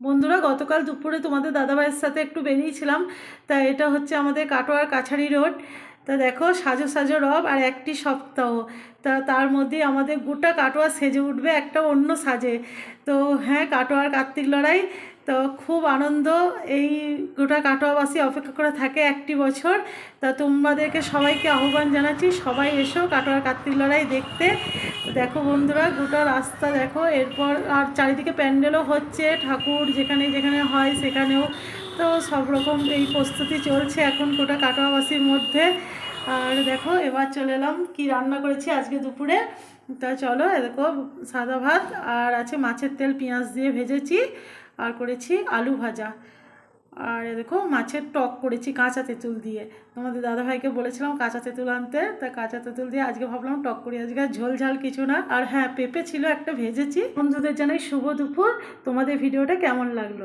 বন্ধুরা, গতকাল দুপুরে তোমাদের দাদাভাইয়ের সাথে একটু বেরিয়েছিলাম, তা এটা হচ্ছে আমাদের কাটোয়ার কাছারি রোড। তা দেখো, সাজো সাজো রব আর একটি সপ্তাহ। তা তার মধ্যে আমাদের গোটা কাটোয়া সেজে উঠবে একটা অন্য সাজে। তো হ্যাঁ কাটোয়ার কার্তিক লড়াই, তো খুব আনন্দ। এই গোটা কাটোয়াবাসী অপেক্ষা করে থাকে একটি বছর। তা তোমাদেরকে সবাইকে আহ্বান জানাচ্ছি, সবাই এসো কাটোয়ার কার্তিক লড়াই দেখতে। দেখো বন্ধুরা, গোটা রাস্তা দেখো, এরপর আর চারিদিকে প্যান্ডেলও হচ্ছে, ঠাকুর যেখানে যেখানে হয় সেখানেও তো সব রকম এই প্রস্তুতি চলছে এখন গোটা কাটোয়াবাসীর মধ্যে। আর দেখো, এবার চলে এলাম কী রান্না করেছি আজকে দুপুরে। তা চলো দেখো, সাদা ভাত আর আছে মাছের তেল, পেঁয়াজ দিয়ে ভেজেছি আর করেছি আলু ভাজা। আর দেখো, মাছের টক করেছি কাঁচা তেঁতুল দিয়ে। তোমাদের দাদাভাইকে বলেছিলাম কাঁচা তেঁতুল আনতে, তা কাঁচা তেঁতুল দিয়ে আজকে ভাবলাম টক করি। আজকে ঝোল ঝাল কিছু না। আর হ্যাঁ পেঁপে ছিল একটা ভেজেছি। বন্ধুদের জানাই শুভ দুপুর। তোমাদের ভিডিওটা কেমন লাগল?